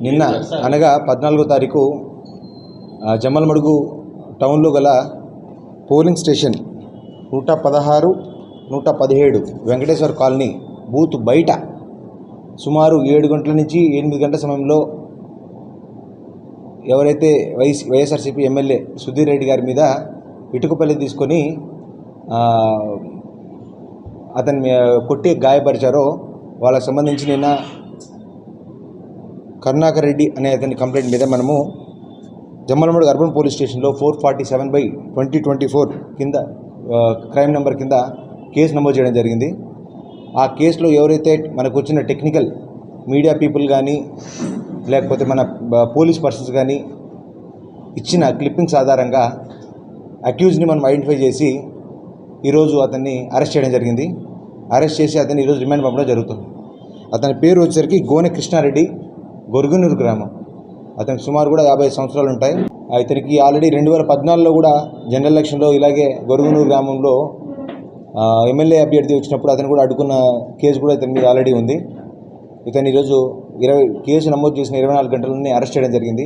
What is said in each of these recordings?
నిన్న అనగా పద్నాలుగో తారీఖు జమ్మలమడుగు టౌన్లో గల పోలింగ్ స్టేషన్ నూట పదహారు నూట పదిహేడు వెంకటేశ్వర కాలనీ బూత్ బయట సుమారు ఏడు గంటల నుంచి ఎనిమిది గంటల సమయంలో ఎవరైతే YS YSRCP MLA Sudheer Reddy గారి మీద ఇటుకపల్లి తీసుకొని అతన్ని కొట్టి గాయపరిచారో వాళ్ళకి సంబంధించి నిన్న కరుణాకర్ రెడ్డి అనే అతని కంప్లైంట్ మీద మనము జమ్మలమూడు అర్బన్ పోలీస్ స్టేషన్లో four forty seven by twenty twenty four కింద క్రైమ్ నెంబర్ కింద కేసు నమోదు చేయడం జరిగింది. ఆ కేసులో ఎవరైతే మనకు వచ్చిన టెక్నికల్ మీడియా పీపుల్ కానీ లేకపోతే మన పోలీస్ పర్సన్స్ కానీ ఇచ్చిన క్లిప్పింగ్స్ ఆధారంగా అక్యూజ్ని మనం ఐడెంటిఫై చేసి ఈరోజు అతన్ని అరెస్ట్ చేయడం జరిగింది. అరెస్ట్ చేసి అతన్ని ఈరోజు రిమాండ్ పంపడం జరుగుతుంది. అతని పేరు వచ్చేసరికి గోనె కృష్ణారెడ్డి. గొరుగునూరు గ్రామం. అతనికి సుమారు కూడా యాభై సంవత్సరాలు ఉంటాయి ఇతనికి ఆల్రెడీ రెండు వేల పద్నాలుగులో కూడా జనరల్ ఎలక్షన్లో ఇలాగే గొరుగునూరు గ్రామంలో ఎమ్మెల్యే అభ్యర్థి వచ్చినప్పుడు అతను కూడా అడ్డుకున్న కేసు కూడా ఇతని మీద ఆల్రెడీ ఉంది. ఇతను ఈరోజు ఇరవై కేసు నమోదు చేసిన ఇరవై నాలుగు గంటలనే అరెస్ట్ చేయడం జరిగింది.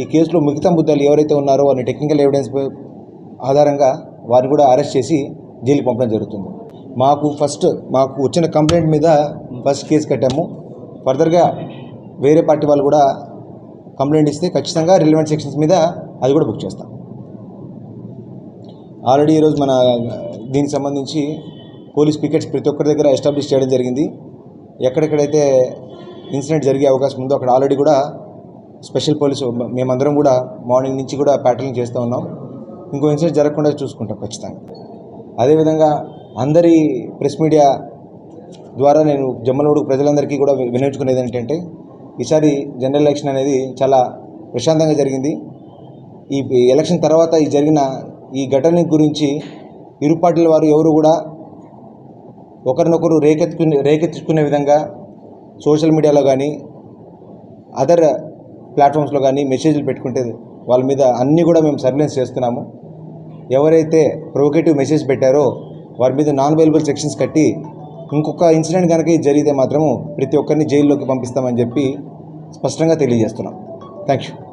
ఈ కేసులో మిగతా ముద్దాలు ఎవరైతే ఉన్నారో వారిని టెక్నికల్ ఎవిడెన్స్ ఆధారంగా వారిని కూడా అరెస్ట్ చేసి జైలుకి పంపడం జరుగుతుంది. మాకు ఫస్ట్ మాకు వచ్చిన కంప్లైంట్ మీద ఫస్ట్ కేసు కట్టాము. ఫర్దర్గా వేరే పార్టీ వాళ్ళు కూడా కంప్లైంట్ ఇస్తే ఖచ్చితంగా రిలవెంట్ సెక్షన్స్ మీద అది కూడా బుక్ చేస్తాం. ఆల్రెడీ ఈరోజు మన దీనికి సంబంధించి పోలీస్ పికెట్స్ ప్రతి ఒక్కరి దగ్గర ఎస్టాబ్లిష్ చేయడం జరిగింది. ఎక్కడెక్కడైతే ఇన్సిడెంట్ జరిగే అవకాశం ఉందో అక్కడ ఆల్రెడీ కూడా స్పెషల్ పోలీసు మేమందరం కూడా మార్నింగ్ నుంచి కూడా ప్యాట్రలింగ్ చేస్తూ ఉన్నాం. ఇంకో ఇన్సిడెంట్ జరగకుండా చూసుకుంటాం ఖచ్చితంగా. అదేవిధంగా అందరి ప్రెస్ మీడియా ద్వారా నేను జమ్మలమూడు ప్రజలందరికీ కూడా వినియోగించుకునేది ఏంటంటే ఈసారి జనరల్ ఎలక్షన్ అనేది చాలా ప్రశాంతంగా జరిగింది. ఈ ఎలక్షన్ తర్వాత ఈ జరిగిన ఈ ఘటన గురించి ఇరు పార్టీల వారు ఎవరు కూడా ఒకరినొకరు రేకెత్తుకునే రేకెత్తుకునే విధంగా సోషల్ మీడియాలో కానీ అదర్ ప్లాట్ఫామ్స్లో కానీ మెసేజ్లు పెట్టుకుంటే వాళ్ళ మీద అన్నీ కూడా మేము సర్వేలెన్స్ చేస్తున్నాము. ఎవరైతే ప్రొవకేటివ్ మెసేజ్ పెట్టారో వారి మీద నాన్ అవైలబుల్ సెక్షన్స్ కట్టి ఇంకొక ఇన్సిడెంట్ కనుక ఇది జరిగితే మాత్రము ప్రతి ఒక్కరిని జైల్లోకి పంపిస్తామని చెప్పి స్పష్టంగా తెలియజేస్తున్నాం. Thank you